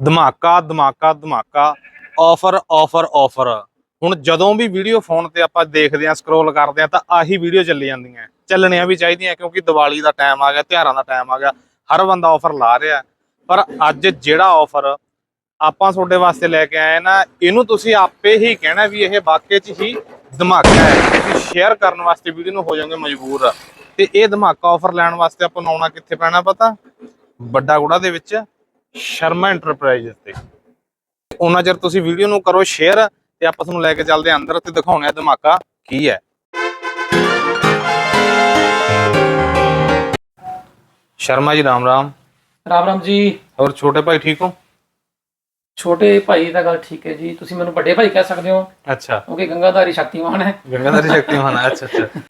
ਧਮਾਕਾ ਧਮਾਕਾ ਧਮਾਕਾ ਆਫਰ ਆਫਰ ਆਫਰ ਹੁਣ ਜਦੋਂ ਵੀ ਵੀਡੀਓ ਫੋਨ ਤੇ ਆਪਾਂ ਦੇਖਦੇ ਆਂ ਸਕਰੋਲ ਕਰਦੇ ਆਂ ਤਾਂ ਆਹੀ ਵੀਡੀਓ ਚੱਲੀ ਜਾਂਦੀਆਂ ਚੱਲਣੀਆਂ ਵੀ ਚਾਹੀਦੀਆਂ ਕਿਉਂਕਿ ਦੀਵਾਲੀ ਦਾ ਟਾਈਮ ਆ ਗਿਆ, ਤਿਉਹਾਰਾਂ ਦਾ ਟਾਈਮ ਆ ਗਿਆ, ਹਰ ਬੰਦਾ ਆਫਰ ਲਾ ਰਿਹਾ ਪਰ ਅੱਜ ਜਿਹੜਾ ਆਫਰ ਆਪਾਂ ਤੁਹਾਡੇ ਵਾਸਤੇ ਲੈ ਕੇ ਆਏ ਨਾ, ਇਹਨੂੰ ਤੁਸੀਂ ਆਪੇ ਹੀ ਕਹਿਣਾ ਵੀ ਇਹ ਵਾਕਈ ਚ ਹੀ ਧਮਾਕਾ ਹੈ। ਤੁਸੀਂ ਸ਼ੇਅਰ ਕਰਨ ਵਾਸਤੇ ਵੀਡੀਓ ਨੂੰ ਹੋ ਜਾਓਗੇ ਮਜਬੂਰ। ਤੇ ਇਹ ਧਮਾਕਾ ਆਫਰ ਲੈਣ ਵਾਸਤੇ ਆਪਾਂ ਨੂੰ ਆਉਣਾ ਕਿੱਥੇ ਪੈਣਾ ਪਤਾ? ਵੱਡਾ ਗੁੜਾ ਦੇ ਵਿੱਚ ਸ਼ਰਮਾ ਐਂਟਰਪ੍ਰਾਈਜ਼ ਤੇ। ਉਹਨਾਂ ਚਿਰ ਤੁਸੀਂ ਵੀਡੀਓ ਨੂੰ ਕਰੋ ਸ਼ੇਅਰ ਤੇ ਆਪਾਂ ਤੁਹਾਨੂੰ ਲੈ ਕੇ ਚੱਲਦੇ ਅੰਦਰ ਤੇ ਦਿਖਾਉਣੇ ਆ ਧਮਾਕਾ ਕੀ ਹੈ। ਸ਼ਰਮਾ ਜੀ ਰਾਮ ਰਾਮ। ਰਾਮ ਰਾਮ ਜੀ। ਹੋਰ ਛੋਟੇ ਭਾਈ ਠੀਕ ਹੋ? ਛੋਟੇ ਭਾਈ ਦਾ ਗੱਲ ਠੀਕ ਹੈ ਜੀ। ਤੁਸੀਂ ਮੈਨੂੰ ਵੱਡੇ ਭਾਈ ਕਹਿ ਸਕਦੇ ਹੋ। ਅੱਛਾ। ਕਿਉਂਕਿ ਗੰਗਾਧਾਰੀ ਸ਼ਕਤੀਮਾਨ ਹੈ। ਗੰਗਾਧਰੀ ਸ਼ਕਤੀਮਾਨ ਅੱਛਾ ਅੱਛਾ।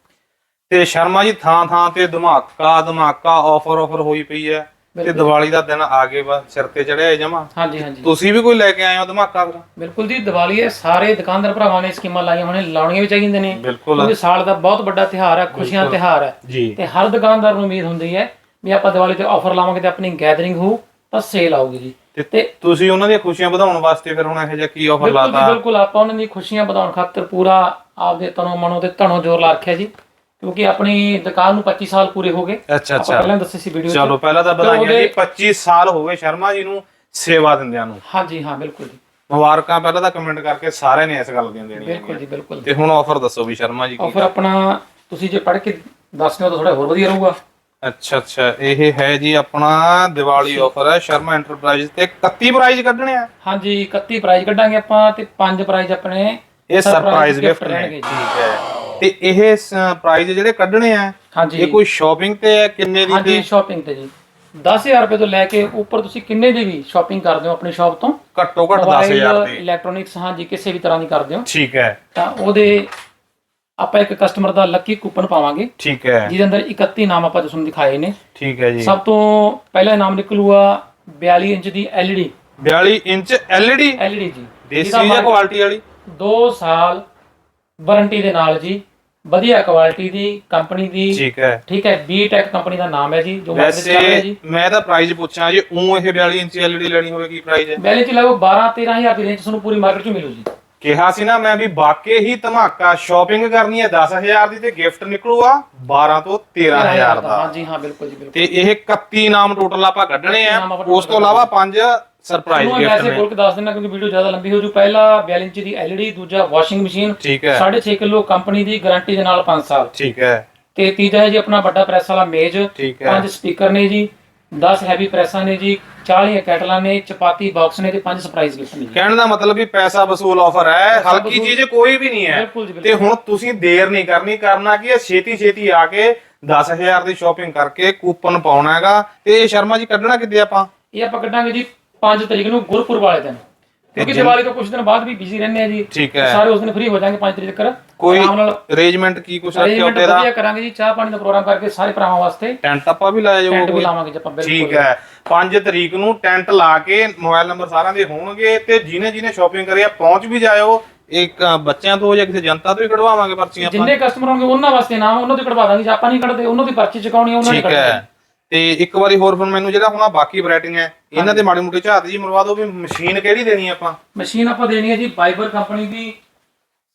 ਤੇ ਸ਼ਰਮਾ ਜੀ ਥਾਂ ਥਾਂ ਤੇ ਧਮਾਕਾ ਧਮਾਕਾ ਆਫਰ ਆਫਰ ਹੋਈ ਪਈ ਹੈ। ਤੇ। ਦੀਵਾਲੀ ਦਾ ਦਿਨ ਆ ਗਏ ਬਸ ਸਿਰ ਤੇ ਚੜਿਆ ਜਮਾ। ਹਾਂਜੀ ਹਾਂਜੀ। ਤੁਸੀਂ ਵੀ ਕੋਈ ਲੈ ਕੇ ਆਏ ਹੋ ਧਮਾਕਾ ਫਿਰ? ਬਿਲਕੁਲ ਜੀ ਦੀਵਾਲੀ ਹੈ ਸਾਰੇ ਦੁਕਾਨਦਾਰ ਭਰਾਵਾਂ ਨੇ ਸਕੀਮਾਂ ਲਾਈਆਂ ਹੋਣੇ ਲਾਉਣੀਆਂ ਵੀ ਚਾਹੀਦੀਆਂ ਨੇ। ਕਿਉਂਕਿ ਸਾਲ ਦਾ ਬਹੁਤ ਵੱਡਾ ਤਿਉਹਾਰ ਹੈ ਖੁਸ਼ੀਆਂ ਦਾ ਤਿਉਹਾਰ ਹੈ। ਤੇ ਹਰ ਦੁਕਾਨਦਾਰ ਨੂੰ ਉਮੀਦ ਹੁੰਦੀ ਹੈ ਵੀ ਆਪਾਂ ਦੀਵਾਲੀ ਤੇ ਆਫਰ ਲਾਵਾਂਗੇ ਤੇ ਆਪਣੀ ਗੈਦਰਿੰਗ ਹੋਊ ਤਾਂ ਸੇਲ ਆਊਗੀ ਜੀ। ਤੇ ਤੁਸੀਂ ਉਹਨਾਂ ਦੀਆਂ ਖੁਸ਼ੀਆਂ ਵਧਾਉਣ ਵਾਸਤੇ ਫਿਰ ਹੁਣ ਇਹੋ ਜਿਹਾ ਕੀ ਆਫਰ ਲਾਤਾ? ਬਿਲਕੁਲ ਆਪਾਂ ਉਹਨਾਂ ਦੀ ਖੁਸ਼ੀਆਂ ਵਧਾਉਣ ਖਾਤਰ ਪੂਰਾ ਆਪਦੇ ਤਨੋਂ ਮਨੋਂ ਤੇ ਧਨੋਂ ਜ਼ੋਰ ਲਾ ਰੱਖਿਆ ਜੀ। ਕਿਉਂਕਿ ਆਪਣੀ ਦੁਕਾਨ ਨੂੰ 25 ਸਾਲ ਪੂਰੇ ਹੋ ਗਏ। ਅੱਛਾ ਅੱਛਾ। ਪਹਿਲਾਂ ਦੱਸੇ ਸੀ ਵੀਡੀਓ ਚਲੋ ਪਹਿਲਾਂ ਤਾਂ ਵਧਾਈਆਂ ਜੀ ਉਹਦੇ- 25 ਸਾਲ ਹੋ ਗਏ ਸ਼ਰਮਾ ਜੀ ਨੂੰ ਸੇਵਾ ਦਿੰਦਿਆਂ ਨੂੰ। ਹਾਂਜੀ ਹਾਂ ਬਿਲਕੁਲ ਜੀ। ਮੁਬਾਰਕਾਂ ਪਹਿਲਾਂ ਤਾਂ ਕਮੈਂਟ ਕਰਕੇ ਸਾਰਿਆਂ ਨੇ ਇਸ ਗੱਲ ਦੀਆਂ ਦੇਣੀਆਂ ਬਿਲਕੁਲ ਜੀ ਬਿਲਕੁਲ। ਤੇ ਹੁਣ ਆਫਰ ਦੱਸੋ ਵੀ ਸ਼ਰਮਾ ਜੀ ਕੀ ਆਫਰ ਆਪਣਾ ਤੁਸੀਂ ਜੇ ਪੜ੍ਹ ਕੇ ਦੱਸਦੇ ਤਾਂ ਥੋੜਾ ਹੋਰ ਵਧੀਆ ਰਹੂਗਾ। ਅੱਛਾ ਅੱਛਾ। ਇਹ ਹੈ ਜੀ ਆਪਣਾ ਦੀਵਾਲੀ ਆਫਰ ਹੈ ਸ਼ਰਮਾ ਐਂਟਰਪ੍ਰਾਈਜ਼ ਤੇ 31 ਪ੍ਰਾਈਜ਼ ਕੱਢਣੇ ਆ। ਹਾਂਜੀ 31 ਪ੍ਰਾਈਜ਼ ਕੱਢਾਂਗੇ ਆਪਾਂ ਤੇ 5 ਪ੍ਰਾਈਜ਼ ਆਪਣੇ ਇਹ ਸਰਪ੍ਰਾਈਜ਼ ਗਿਫਟ ਰਹਿਣਗੇ। ਠੀਕ ਹੈ। ਤੇ ਇਹ ਪ੍ਰਾਈਜ਼ ਜਿਹੜੇ ਕੱਢਣੇ ਆ ਹਾਂਜੀ। ਇਹ ਕੋਈ ਸ਼ਾਪਿੰਗ ਤੇ ਹੈ ਕਿੰਨੇ ਦੀ ਹਾਂਜੀ ਸ਼ਾਪਿੰਗ ਤੇ ਜੀ। 10000 ਰੁਪਏ ਤੋਂ ਲੈ ਕੇ ਉੱਪਰ ਤੁਸੀਂ ਕਿੰਨੇ ਦੀ ਵੀ ਸ਼ਾਪਿੰਗ ਕਰਦੇ ਹੋ ਆਪਣੀ ਸ਼ਾਪ ਤੋਂ? ਘੱਟੋ ਘੱਟ 10000 ਦੀ। ਇਲੈਕਟ੍ਰੋਨਿਕਸ ਹਾਂਜੀ ਕਿਸੇ ਵੀ ਤਰ੍ਹਾਂ ਦੀ ਕਰਦੇ ਹੋ। ਠੀਕ ਹੈ। ਤਾਂ ਉਹਦੇ ਆਪਾਂ ਇੱਕ ਕਸਟਮਰ ਦਾ ਲੱਕੀ ਕੂਪਨ ਪਾਵਾਂਗੇ। ਠੀਕ ਹੈ। ਜਿਹਦੇ ਅੰਦਰ 31 ਨਾਮ ਆਪਾਂ ਤੁਹਾਨੂੰ ਦਿਖਾਏ ਨੇ। ਠੀਕ ਹੈ ਜੀ। ਸਭ ਤੋਂ ਪਹਿਲਾ ਨਾਮ ਨਿਕਲੂਗਾ 42 ਇੰਚ ਦੀ LED 42 ਇੰਚ LED LED ਜੀ। ਦੇਸੀ ਜਾਂ ਕੁਆਲਿਟੀ ਵਾਲੀ? 2 ਸਾਲ ਵਾਰੰਟੀ ਦੇ ਨਾਲ ਜੀ। ਵਧੀਆ ਕੁਆਲਿਟੀ ਦੀ ਕੰਪਨੀ ਦੀ ਠੀਕ ਹੈ। ਠੀਕ ਹੈ ਬੀਟੈਕ ਕੰਪਨੀ ਦਾ ਨਾਮ ਹੈ ਜੀ ਜੋ ਚੱਲ ਰਿਹਾ ਵੈਸੇ ਜੀ। ਮੈਂ ਤਾਂ ਪ੍ਰਾਈਸ ਪੁੱਛਾਂ ਜੇ ਉਹ ਇਹ 42 ਇੰਚ LED ਲੈਣੀ ਹੋਵੇ ਕੀ ਪ੍ਰਾਈਸ ਹੈ ਵੈਲੇ ਚ ਲਗਭਗ 12 13000 ਦੀ ਰੇਂਜ ਤੁਹਾਨੂੰ ਪੂਰੀ ਮਾਰਕੀਟ ਚ ਮਿਲੂ ਜੀ। ਕਿਹਾ ਸੀ ਨਾ ਮੈਂ ਵੀ ਵਾਕਈ ਹੀ ਧਮਾਕਾ ਸ਼ਾਪਿੰਗ ਕਰਨੀ ਹੈ 10000 ਦੀ ਤੇ ਗਿਫਟ ਨਿਕਲੂਗਾ 12 ਤੋਂ 13000 ਦਾ ਹਾਂਜੀ ਹਾਂ ਬਿਲਕੁਲ ਜੀ ਬਿਲਕੁਲ। ਤੇ ਇਹ 31 ਨਾਮ ਟੋਟਲ ਆਪਾਂ ਕੱਢਣੇ ਆ। 31 ਨਾਮ ਆਪਾਂ ਉਸ ਤੋਂ ਇਲਾਵਾ ਪੰਜ ਸਰਪ੍ਰਾਈਜ਼ ਤੁਹਾਨੂੰ ਗਿਫਟ ਵੈਸੇ ਨੇ। ਖੋਲ ਕੇ ਦੱਸ ਦਿੰਦਾ ਕਿਉਂਕਿ ਵੀਡੀਓ ਜ਼ਿਆਦਾ ਲੰਬੀ ਹੋ ਜੂ। ਪਹਿਲਾ 42 ਇੰਚ ਦੀ LED ਦੂਜਾ ਵਾਸ਼ਿੰਗ ਮਸ਼ੀਨ ਠੀਕ ਹੈ। 6.5 ਕਿਲੋ ਕੰਪਨੀ ਦੀ ਗਾਰੰਟੀ ਦੇ ਨਾਲ 5 ਸਾਲ। ਠੀਕ ਹੈ। ਤੇ ਤੀਜਾ ਹੈ ਜੀ ਆਪਣਾ ਵੱਡਾ ਪ੍ਰੈਸ ਵਾਲਾ ਮੇਜ਼। ਠੀਕ ਹੈ। ਪੰਜ ਸਪੀਕਰ ਨੇ ਜੀ 10 ਹੈਵੀ ਪ੍ਰੈਸਾਂ ਨੇ ਜੀ 40 ਕੈਟਲਾਂ ਨੇ ਚਪਾਤੀ ਬਾਕਸ ਨੇ ਤੇ ਪੰਜ ਸਰਪ੍ਰਾਈਜ਼ ਗਿਫਟ ਨੇ ਜੀ। ਕਹਿਣ ਦਾ ਮਤਲਬ ਵੀ ਪੈਸਾ ਵਸੂਲ ਆਫਰ ਹੈ ਪੈਸਾ ਹਲਕੀ ਵਸੂਲ- ਚੀਜ਼ ਕੋਈ ਵੀ ਨਹੀਂ ਹੈ। ਬਿਲਕੁਲ ਜੀ ਤੇ ਬਿਲਕੁਲ। ਹੁਣ ਤੁਸੀਂ ਦੇਰ ਨਹੀਂ ਕਰਨੀ ਕਰਨਾ ਕੀ ਹੈ ਛੇਤੀ ਛੇਤੀ ਆ ਕੇ 10000 ਦੀ ਸ਼ਾਪਿੰਗ ਕਰਕੇ ਕੂਪਨ ਪਾਉਣਾ ਹੈਗਾ। ਤੇ ਇਹ ਸ਼ਰਮਾ ਜੀ ਕੱਢਣਾ ਕਿੱਦੇ ਆਪਾਂ? ਇਹ ਆਪਾਂ ਕੱਢਾਂਗੇ ਜੀ 5 ਤਰੀਕ ਨੂੰ ਗੁਰਪੁਰਬ ਵਾਲੇ ਦਿਨ। ਕਿਉਂਕਿ ਦੀਵਾਲੀ ਤੋਂ ਕੁਝ ਦਿਨ ਬਾਅਦ ਵੀ ਬਿਜ਼ੀ ਰਹਿੰਦੇ ਆ ਜੀ। ਠੀਕ ਹੈ। ਸਾਰੇ ਉਸ ਦਿਨ ਫ੍ਰੀ ਹੋ ਜਾਣਗੇ 5 ਤਰੀਕ ਤੱਕ। ਕੋਈ ਅਰੇਂਜਮੈਂਟ ਕੀ ਕੁਛ ਰੱਖਿਆ ਉੱਤੇ ਦਾ? ਵਧੀਆ ਕਰਾਂਗੇ ਜੀ ਚਾਹ ਪਾਣੀ ਦਾ ਪ੍ਰੋਗਰਾਮ ਕਰਕੇ ਸਾਰੇ ਭਰਾਵਾਂ ਵਾਸਤੇ। ਟੈਂਟ ਆਪਾਂ ਵੀ ਲਾਇਆ ਜਾਊਗਾ ਟੈਂਟ ਵੀ ਲਾਵਾਂਗੇ ਜੀ ਆਪਾਂ ਬਿਲਕੁਲ। ਠੀਕ ਹੈ। 5 ਤਰੀਕ ਨੂੰ ਟੈਂਟ ਲਾ ਕੇ ਮੋਬਾਈਲ ਨੰਬਰ ਸਾਰਿਆਂ ਦੇ ਹੋਣਗੇ ਤੇ ਜਿਹਨੇ ਜਿਹਨੇ ਸ਼ਾਪਿੰਗ ਕਰੀ ਆ ਪਹੁੰਚ ਵੀ ਜਾਇਓ। ਇੱਕ ਬੱਚਿਆਂ ਤੋਂ ਜਾਂ ਕਿਸੇ ਜਨਤਾ ਤੋਂ ਵੀ ਕਢਵਾਵਾਂਗੇ ਪਰਚੀਆਂ ਆਪਾਂ। ਜਿੰਨੇ ਕਸਟਮਰ ਹੋਣਗੇ ਉਹਨਾਂ ਵਾਸਤੇ ਨਾਮ ਉਹਨਾਂ ਦੀ ਕਢਵਾ ਦਾਂਗੇ ਜੇ। ਆਪਾਂ ਨਹੀਂ ਕੱਢਦੇ ਉਹਨਾਂ ਦੀ ਪਰਚੀ ਚੁਕਾਉਣੀ ਉਹਨਾਂ ਨੇ ਹੈ। ਤੇ ਇੱਕ ਵਾਰੀ ਹੋਰ ਫਿਰ ਮੈਨੂੰ ਜਿਹੜਾ ਹੁਣ ਆਹ ਬਾਕੀ ਵੈਰਾਈਟੀਆਂ ਹੈ ਇਹਨਾਂ ਦੇ ਮਾੜੀ ਮੋਟੀ ਝਾਤ ਜੀ ਮਰਵਾ ਦਿਓ ਵੀ ਮਸ਼ੀਨ ਕਿਹੜੀ ਦੇਣੀ ਆਪਾਂ? ਮਸ਼ੀਨ ਆਪਾਂ ਦੇਣੀ ਹੈ ਜੀ ਬਾਈਬਰ ਕੰਪਨੀ ਦੀ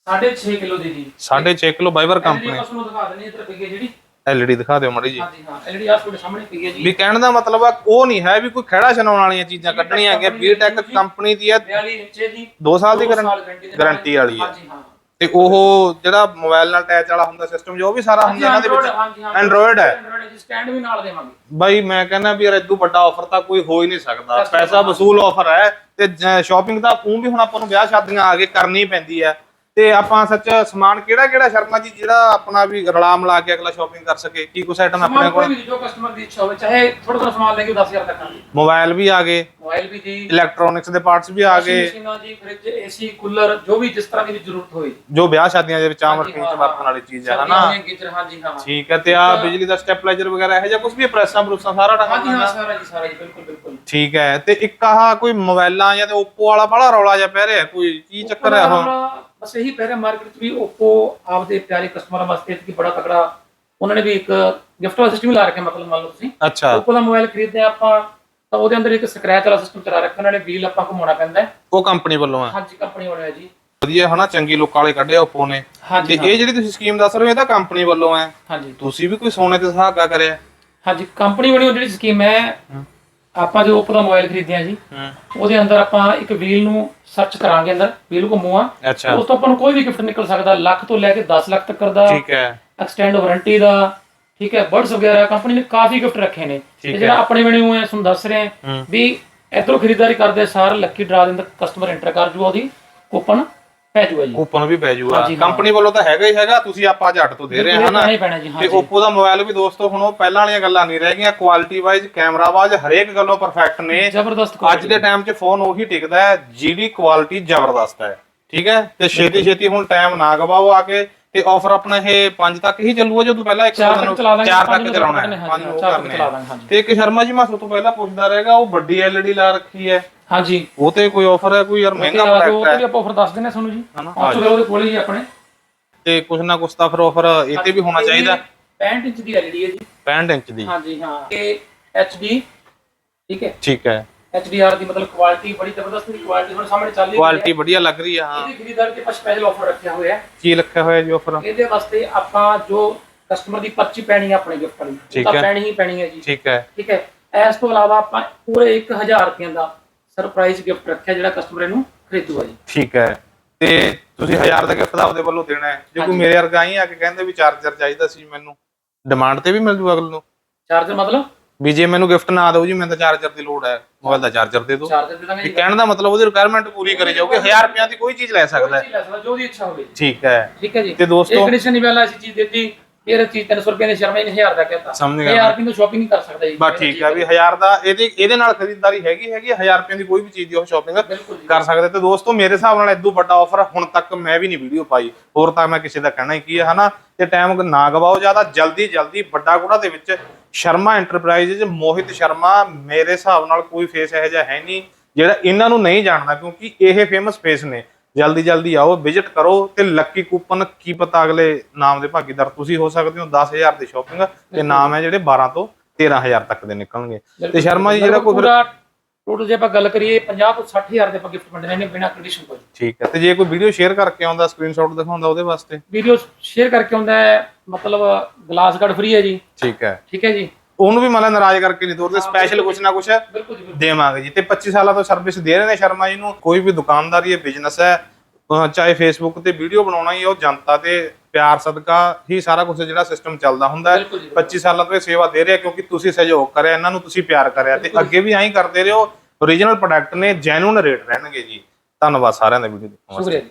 6.5 ਕਿਲੋ ਦੀ ਜੀ। 6.5 ਕਿਲੋ ਬਾਈਬਰ ਕੰਪਨੀ ਆਪਾਂ ਤੁਹਾਨੂੰ ਦਿਖਾ ਦਿੰਦੇ ਇੱਧਰ ਪਈ ਜਿਹੜੀ। ਐਲਈਡੀ ਦਿਖਾ ਦਿਓ ਮਾੜੀ ਜੀ। ਹਾਂਜੀ ਹਾਂ ਐਲਡੀ ਆ ਤੁਹਾਡੇ ਸਾਹਮਣੇ ਪਈ ਹੈ ਜੀ। ਵੀ ਕਹਿਣ ਦਾ ਮਤਲਬ ਆ ਉਹ ਨਹੀਂ ਹੈ ਵੀ ਕੋਈ ਖੜਾ ਛਡਾਉਣ ਵਾਲੀਆਂ ਚੀਜ਼ਾਂ ਕੱਢਣੀਆਂ ਹੈਗੀਆਂ ਬੀਟੈਕ ਕੰਪਨੀ ਦੀ ਹੈ 42 ਇੰਚ ਜੀ 2 ਸਾਲ ਦੀ ਦੋ ਗਾਰੰਟੀ ਦੇ ਵਾਲੀ ਹੈ। ਹਾਂਜੀ ਹਾਂ। ਤੇ ਉਹ ਜਿਹੜਾ ਮੋਬਾਈਲ ਨਾਲ ਅਟੈਚ ਵਾਲਾ ਹੁੰਦਾ ਸਿਸਟਮ ਜੋ ਵੀ ਸਾਰਾ ਹੁੰਦਾ ਇਹਨਾਂ ਦੇ ਵਿੱਚ ਐਂਡਰੋਇਡ ਹੈ। ਐਂਡਰੋਇਡ ਸਟੈਂਡ ਵੀ ਨਾਲ ਦੇਵਾਂਗੇ। ਬਾਈ ਮੈਂ ਕਹਿੰਦਾ ਵੀ ਯਾਰ ਇਦੋਂ ਵੱਡਾ ਆਫਰ ਤਾਂ ਕੋਈ ਹੋ ਹੀ ਨਹੀਂ ਸਕਦਾ। ਪੈਸਾ ਵਸੂਲ ਆਫਰ ਹੈ ਤੇ ਸ਼ਾਪਿੰਗ ਤਾਂ ਉਹ ਵੀ ਹੁਣ ਆਪਾਂ ਨੂੰ ਵਿਆਹ ਸ਼ਾਦੀਆਂ ਆ ਕੇ ਕਰਨੀ ਪੈਂਦੀ ਹੈ। ਤੇ ਆਪਾਂ ਸੱਚ ਸਮਾਨ ਕਿਹੜਾ ਕਿਹੜਾ ਸ਼ਰਮਾ ਜੀ ਜਿਹੜਾ ਆਪਣਾ ਵੀ ਰਲਾ ਮਿਲਾ ਕੇ ਅਗਲਾ ਸ਼ਾਪਿੰਗ ਕਰ ਸਕੇ? ਕੀ ਕੁਛ ਆਈਟਮ ਆਪਣੇ ਸਮਾਨ ਕੋਈ ਕੋਲ? ਵੀ ਜੋ ਕਸਟਮਰ ਦੀ ਇੱਛਾ ਹੋਵੇ ਚਾਹੇ ਥੋੜਾ ਥੋੜਾ ਸਮਾਨ ਲੈ ਕੇ 10000 ਤੱਕ ਆਂਗੇ ਮੋਬਾਈਲ ਵੀ ਆ ਗਏ। ਮੋਬਾਈਲ ਵੀ ਜੀ। ਇਲੈਕਟ੍ਰੋਨਿਕਸ ਦੇ ਪਾਰਟਸ ਵੀ ਆ ਗਏ। ਮਸ਼ੀਨਾਂ ਜੀ ਫ੍ਰਿਜ ਏਸੀ ਕੂਲਰ ਜੋ ਵੀ ਜਿਸ ਤਰ੍ਹਾਂ ਦੀ ਵੀ ਜ਼ਰੂਰਤ ਹੋਵੇ ਜੋ ਵਿਆਹ ਸ਼ਾਦੀਆਂ ਦੇ ਵਿੱਚ ਆਮ ਵਰਤੋਂ ਚ ਹਾਂ, ਵਰਤਣ ਵਾਲੀ ਚੀਜ਼ ਹੈ ਹਨਾ? ਗੀਜ਼ਰ ਹਾਂਜੀ ਹਾਂ। ਠੀਕ ਹੈ ਤੇ ਆ ਬਿਜਲੀ ਦਾ ਸਟੈਪਲਾਈਜ਼ਰ ਵਗੈਰਾ ਇਹੋ ਜਿਹਾ ਕੁਝ ਵੀ ਪ੍ਰੈਸਾਂ ਪ੍ਰੂਸਾਂ ਸਾਰਾ ਟੰਗਾ ਹਾਂ ਸਾਰਾ ਜੀ ਸਾਰਾ ਜੀ ਬਿਲਕੁਲ ਬਿਲਕੁਲ। ਠੀਕ ਹੈ ਤੇ ਇੱਕ ਆਹ ਕੋਈ ਮੋਬਾਈਲਾਂ ਜਾਂ ਤੇ Oppo ਵਾਲਾ ਬੜਾ ਰੌਲਾ ਜਿਹਾ ਪੈ ਰਿਹਾ ਕੋਈ ਕੀ ਚੱਕਰ ਹੈ ਉਹ ਬਸ ਇਹੀ ਪਹਿਰੇ ਮਾਰਕੀਟ ਚ ਵੀ Oppo ਆਪਦੇ ਪਿਆਰੇ ਕਸਟਮਰਾਂ ਵਾਸਤੇ ਕਿ ਬੜਾ ਤਕੜਾ ਉਹਨਾਂ ਨੇ ਵੀ ਇੱਕ ਗਿਫਟ ਵਾਲਾ ਸਿਸਟਮ ਲਾ ਰੱਖਿਆ ਮਤਲਬ ਮੰਨ ਲਓ ਤੁਸੀਂ। ਅੱਛਾ। Oppo ਦਾ ਮੋਬਾਈਲ ਖਰੀਦਦੇ ਆਪਾਂ ਤਾਂ ਉਹਦੇ ਅੰਦਰ ਇੱਕ ਸਕ੍ਰੈਚ ਵਾਲਾ ਸਿਸਟਮ ਚਲਾ ਰੱਖਿਆ ਉਹਨਾਂ ਨੇ ਵੀਲ ਆਪਾਂ ਘੁਮਾਉਣਾ ਪੈਂਦਾ ਹੈ। ਉਹ ਕੰਪਨੀ ਵੱਲੋਂ ਆ ਹਾਂਜੀ ਕੰਪਨੀ ਵਾਲੇ ਆ ਜੀ। ਵਧੀਆ ਹਨਾ ਚੰਗੀ ਲੁੱਕ ਵਾਲੇ ਕੱਢਿਆ Oppo ਨੇ। ਤੇ ਹਾਂ। ਇਹ ਜਿਹੜੀ ਤੁਸੀਂ ਸਕੀਮ ਦੱਸ ਰਹੇ ਹੋ ਇਹ ਤਾਂ ਕੰਪਨੀ ਵੱਲੋਂ ਹੈ। ਹਾਂਜੀ। ਤੁਸੀਂ ਵੀ ਕੋਈ ਸੋਨੇ ਤੇ ਸੁਹਾਗਾ ਕਰਿਆ? ਹਾਂਜੀ ਕੰਪਨੀ ਵਾਲੀ ਜਿਹੜੀ ਸਕੀਮ ਹੈ। ਆਪਾਂ ਜੋ Oppo ਦਾ ਮੋਬਾਈਲ ਖਰੀਦਿਆ ਜੀ ਉਹਦੇ ਅੰਦਰ ਆਪਾਂ ਇੱਕ ਵੀਲ ਨੂੰ ਸਰਚ ਕਰਾਂਗੇ ਅੰਦਰ ਵੀਲ ਘੁੰਮੂਆ ਅੱਛਾ। ਉਸ ਤੋਂ ਆਪਾਂ ਨੂੰ ਕੋਈ ਵੀ ਗਿਫਟ ਨਿਕਲ ਸਕਦਾ ਲੱਖ ਤੋਂ ਲੈ ਕੇ 10 ਲੱਖ ਤੱਕ ਦਾ ਠੀਕ ਹੈ। ਐਕਸਟੈਂਡ ਵਾਰੰਟੀ ਦਾ ਠੀਕ ਹੈ ਬਰਡਸ ਵਗੈਰਾ ਕੰਪਨੀ ਨੇ ਕਾਫੀ ਗਿਫਟ ਰੱਖੇ ਨੇ। ਜਿਹੜਾ ਆਪਣੇ ਬਣੇ ਹੋਏ ਆ ਤੁਹਾਨੂੰ ਦੱਸ ਰਹੇ। ਆ ਵੀ ਇਧਰੋਂ ਖਰੀਦਦਾਰੀ ਕਰਦੇ ਸਾਰ ਲੱਕੀ ਡਰਾ ਦੇ ਅੰਦਰ ਕਸਟਮਰ ਐਂਟਰ ਕਰ ਜੂਗਾ ਉਹਦੀ ਕੂਪਨ ਪੈ ਜੂਗਾ ਜੀ। ਕੂਪਨ ਵੀ ਪੈ ਹਾਂਜੀ, ਹਾਂ। ਕੰਪਨੀ ਵੱਲੋਂ ਤਾਂ ਹੈਗਾ ਹੀ ਹੈਗਾ ਤੁਸੀਂ ਆਪਾਂ ਜੱਟ ਤੋਂ ਦੇ ਰਹੇ ਹਾਂ ਹਨਾ? ਨਹੀਂ ਪੈਣਾ ਜੀ ਹਾਂ ਤੇ Oppo ਦਾ ਮੋਬਾਈਲ ਵੀ ਦੋਸਤੋ ਹੁਣ ਉਹ ਪਹਿਲਾਂ ਵਾਲੀਆਂ ਗੱਲਾਂ ਨਹੀਂ ਰਹਿ ਗਈਆਂ ਕੁਆਲਿਟੀ ਵਾਈਜ਼ ਕੈਮਰਾ ਵਾਈਜ਼ ਹਰੇਕ ਗੱਲੋਂ ਪਰਫੈਕਟ ਨੇ। ਜ਼ਬਰਦਸਤ ਅੱਜ ਦੇ ਟਾਈਮ 'ਚ ਫੋਨ ਉਹੀ ਟਿਕਦਾ ਹੈ ਜਿਹਦੀ ਕੁਆਲਿਟੀ ਜ਼ਬਰਦਸਤ ਹੈ ਠੀਕ ਹੈ? ਤੇ ਛੇਤੀ ਛੇਤੀ ਹੁਣ ਟਾਈਮ ਨਾ ਗਵਾਓ ਆ ਕੇ ਤੇ ਆਫਰ ਆਪਣਾ ਇਹ 5 ਤੱਕ ਹੀ ਚੱਲੂਗਾ ਜਦੋਂ ਪਹਿਲਾਂ ਇੱਕ ਚਾਰ ਤੱਕ ਚਲਾ ਦਾਂਗੇ, 4 ਪੰਜ ਤੱਕ ਨੂੰ ਚਲਾਉਣਾ ਹੈ ਹਾਂਜੀ, ਪੰਜ ਨੂੰ ਚਾਰ ਤੱਕ ਕਰਨੇ ਚਲਾ ਆ। ਦਾਂਗੇ, ਹਾਂਜੀ। ਤੇ ਇੱਕ ਸ਼ਰਮਾ ਜੀ ਮੈਂ ਸਭ ਤੋਂ ਪਹਿਲਾਂ ਪੁੱਛਦਾ ਰਹੇਗਾ ਉਹ ਵੱਡੀ ਐਲਈਡੀ ਲਾ ਰੱਖੀ ਹੈ। ਹਾਂਜੀ। ਉਹ ਤੇ ਕੋਈ ਆਫਰ ਹੈ ਕੋਈ ਯਾਰ ਮਹਿੰਗਾ ਉਹ ਪ੍ਰੋਡਕਟ ਤੇ ਹੈ। ਵੀ ਆਪਾਂ ਆਫਰ ਦੱਸ ਦਿੰਦੇ ਹਾਂ ਤੁਹਾਨੂੰ ਜੀ। ਹਨਾ? ਆਹ ਚਲੋ ਉਹਦੇ ਕੋਲ ਹੀ ਆਪਣੇ। ਤੇ ਕੁਛ ਨਾ ਕੁਛ ਤਾਂ ਫਿਰ ਆਫਰ ਇਹ ਤੇ ਵੀ ਹੋਣਾ ਚਾਹੀਦਾ। 65 ਇੰਚ ਦੀ LED ਹੈ ਜੀ। 65 ਇੰਚ ਦੀ। ਹਾਂਜੀ ਹਾਂ। ਇਹ HD ਠੀਕ ਹੈ? ਠੀਕ ਹੈ। HDR ਦੀ ਮਤਲਬ ਕੁਆਲਿਟੀ ਬੜੀ ਜ਼ਬਰਦਸਤ ਦੀ ਕੁਆਲਿਟੀ ਹੁਣ ਸਾਹਮਣੇ ਚੱਲ ਰਹੀ ਹੈ। ਕੁਆਲਿਟੀ ਵਧੀਆ ਲੱਗ ਰਹੀ ਹੈ ਹਾਂ। ਇਹਦੀ ਖਰੀਦਦਾਰੀ ਤੇ ਆਪਾਂ ਸਪੈਸ਼ਲ ਆਫਰ ਰੱਖਿਆ ਹੋਇਆ। ਹੈ ਕੀ ਰੱਖਿਆ ਹੋਇਆ ਜੀ ਆਫਰ ਇਹਦੇ ਵਾਸਤੇ ਆਪਾਂ ਜੋ ਕਸਟਮਰ ਦੀ ਪਰਚੀ ਪੈਣੀ ਹੈ ਆਪਣੇ ਗਿਫਟ ਵਾਲੀ। ਠੀਕ ਤਾਂ ਹੈ। ਪੈਣੀ ਹੀ ਪੈਣੀ ਹੈ ਜੀ। ਠੀਕ ਹੈ। ਠੀਕ ਹੈ? ਇਸ ਤੋਂ ਇਲਾਵਾ ਆਪਾਂ ਪੂਰੇ 1000 ਰੁਪਏ ਦਾ ਸਰਪ੍ਰਾਈਜ਼ ਗਿਫਟ ਰੱਖਿਆ ਜਿਹੜਾ ਕਸਟਮਰ ਇਹਨੂੰ ਖਰੀਦੂਗਾ ਜੀ। ਠੀਕ ਹੈ। ਤੇ ਤੁਸੀਂ 1000 ਦਾ ਗਿਫਟ ਦਾ ਉਹਦੇ ਵੱਲੋਂ ਦੇਣਾ ਹੈ। ਜੇ ਕੋਈ। ਮੇਰੇ ਵਰਗਾ ਹੀ ਆ ਕੇ ਕਹਿੰਦੇ ਵੀ ਚਾਰਜਰ ਚਾਹੀਦਾ ਸੀ ਮੈਨੂੰ ਡਿਮਾਂਡ ਤੇ ਵੀ ਮਿਲ ਜੂ ਅਗਲ ਨੂੰ? ਚਾਰਜਰ ਮਤਲਬ? ਵੀ ਜੇ ਮੈਨੂੰ ਗਿਫਟ ਨਾ ਦਿਓ ਜੀ ਮੈਨੂੰ ਤਾਂ ਚਾਰਜਰ ਦੀ ਲੋੜ ਹੈ। ਮੋਬਾਈਲ ਦਾ ਚਾਰਜਰ ਦੇ ਦਿਓ। ਚਾਰਜਰ ਦੇ ਦਾਂਗੇ ਕਹਿਣ ਦਾ ਮਤਲਬ ਉਹਦੀ ਰਿਕੁਆਇਰਮੈਂਟ ਪੂਰੀ ਕਰੀ ਜਾਊਗੀ। 1000 ਰੁਪਿਆਂ ਦੀ ਕੋਈ ਚੀਜ਼ ਲੈ ਸਕਦਾ। ਹੈ ਜੋ ਦੀ ਇੱਛਾ ਹੋਵੇ ਠੀਕ ਹੈ। ਠੀਕ ਹੈ ਜੀ। ਤੇ ਦੋਸਤੋ- ਇਹ ਕੰਡੀਸ਼ਨ ਨਹੀਂ ਵਾਲਾ ਅਸੀਂ ਚੀਜ਼ ਦਿੱਤੀ। ਇਹ ਚੀਜ਼ 300 ਰੁਪਏ ਦੀ ਸ਼ਰਮਾ ਹੀ 1000 ਦਾ ਕਹਿੰਦਾ ਸਮਝ ਗਿਆ 1000 ਰੁਪਏ ਦੀ ਸ਼ਾਪਿੰਗ ਨਹੀਂ ਕਰ ਸਕਦਾ ਜੀ। ਬਸ ਠੀਕ ਹੈ ਵੀ 1000 ਦਾ ਇਹਦੇ ਇਹਦੇ ਨਾਲ ਖਰੀਦਦਾਰੀ ਹੈਗੀ ਹੈਗੀ 1000 ਰੁਪਏ ਦੀ ਕੋਈ ਵੀ ਚੀਜ਼ ਦੀ ਉਹ ਸ਼ਾਪਿੰਗ ਕਰ ਸਕਦੇ। ਤੇ ਦੋਸਤੋ ਮੇਰੇ ਹਿਸਾਬ ਨਾਲ ਇਦੋਂ ਵੱਡਾ ਆਫਰ ਹੁਣ ਤੱਕ ਮੈਂ ਵੀ ਨਹੀਂ ਵੀਡੀਓ ਪਾਈ। ਹੋਰ ਤਾਂ ਮੈਂ ਕਿਸੇ ਦਾ ਕਹਿਣਾ ਹੀ ਕੀ ਹੈ ਹਨਾ? ਤੇ ਟਾਈਮ ਨਾ ਗਵਾਓ ਜ਼ਿਆਦਾ। ਜਲਦੀ ਜਲਦੀ ਵੱਡਾ ਗੁੜਾ ਦੇ ਵਿੱਚ ਸ਼ਰਮਾ ਐਂਟਰਪ੍ਰਾਈਜ਼ਸ ਮੋਹਿਤ ਸ਼ਰਮਾ ਮੇਰੇ ਹਿਸਾਬ ਨਾਲ ਕੋਈ ਫੇਸ ਇਹੋ ਜਿਹਾ ਹੈ ਨਹੀਂ ਜਿਹੜਾ ਇਹਨਾਂ ਨੂੰ ਨਹੀਂ ਜਾਣਦਾ ਕਿਉਂਕਿ ਇਹ ਫੇਮਸ ਫੇਸ ਨੇ। ਜਲਦੀ ਜਲਦੀ ਆਓ ਵਿਜ਼ਿਟ ਕਰੋ ਤੇ ਲੱਕੀ ਕੂਪਨ ਕੀ ਪਤਾ ਅਗਲੇ ਨਾਮ ਦੇ ਭਾਗੀਦਾਰ ਤੁਸੀਂ ਹੋ ਸਕਦੇ ਹੋ 10000 ਦੀ ਸ਼ਾਪਿੰਗ ਤੇ ਨਾਮ ਹੈ ਜਿਹੜੇ 12 ਤੋਂ 13000 ਤੱਕ ਦੇ ਨਿਕਲਣਗੇ। ਤੇ ਸ਼ਰਮਾ ਜੀ ਜਿਹੜਾ ਕੋਈ ਪੂਰਾ ਟੋਟਲ ਜੇ ਆਪਾਂ ਗੱਲ ਕਰੀਏ 50 ਤੋਂ 60000 ਦੇ ਆਪਾਂ ਗਿਫਟ ਵੰਡਣੇ ਨੇ ਬਿਨਾਂ ਕੰਡੀਸ਼ਨ ਤੋਂ। ਠੀਕ ਹੈ ਤੇ ਜੇ ਕੋਈ ਵੀਡੀਓ ਸ਼ੇਅਰ ਕਰਕੇ ਆਉਂਦਾ ਸਕਰੀਨਸ਼ਾਟ ਦਿਖਾਉਂਦਾ ਉਹਦੇ ਵਾਸਤੇ? ਵੀਡੀਓ ਸ਼ੇਅਰ ਕਰਕੇ ਆਉਂਦਾ ਮਤਲਬ ਗਲਾਸ ਕਾਰਡ ਫ੍ਰੀ ਹੈ ਜੀ। ਠੀਕ ਹੈ। ਠੀਕ ਹੈ ਜੀ। ਉਹਨੂੰ ਵੀ ਮਤਲਬ ਨਾਰਾਜ਼ ਕਰਕੇ ਨਹੀਂ ਤੋਰਦੇ ਸਪੈਸ਼ਲ ਕੁਛ ਨਾ ਕੁਛ। ਦੇਵਾਂਗੇ ਜੀ। ਤੇ 25 ਸਾਲਾਂ ਤੋਂ ਸਰਵਿਸ ਦੇ ਰਹੇ ਨੇ ਸ਼ਰਮਾ ਜੀ ਨੂੰ ਕੋਈ ਵੀ ਦੁਕਾਨਦਾਰੀ ਹੈ ਬਿਜ਼ਨਸ ਹੈ ਚਾਹੇ ਫੇਸਬੁੱਕ ਤੇ ਵੀਡੀਓ ਬਣਾਉਣਾ ਹੀ ਉਹ ਜਨਤਾ ਤੇ ਪਿਆਰ ਸਦਕਾ ਹੀ ਸਾਰਾ ਕੁਝ ਜਿਹੜਾ ਸਿਸਟਮ ਚੱਲਦਾ ਹੁੰਦਾ ਹੈ। ਬਿਲਕੁਲ ਜੀ 25 ਸਾਲਾਂ ਤੋਂ ਇਹ ਸੇਵਾ ਦੇ ਰਿਹਾ ਕਿਉਂਕਿ ਤੁਸੀਂ ਸਹਿਯੋਗ ਕਰਿਆ ਇਹਨਾਂ ਨੂੰ ਤੁਸੀਂ ਪਿਆਰ ਕਰਿਆ ਤੇ ਅੱਗੇ ਵੀ ਐਂ ਕਰਦੇ ਰਹੋ। ਓਰੀਜਨਲ ਪ੍ਰੋਡਕਟ ਨੇ ਜੈਨੂਨ ਰੇਟ ਰਹਿਣਗੇ ਜੀ। ਧੰਨਵਾਦ ਸਾਰਿਆਂ ਦਾ ਵੀਡੀਓ ਦੇਖਣ ਵਾਸਤੇ। ਸ਼ੁਕਰੀਆ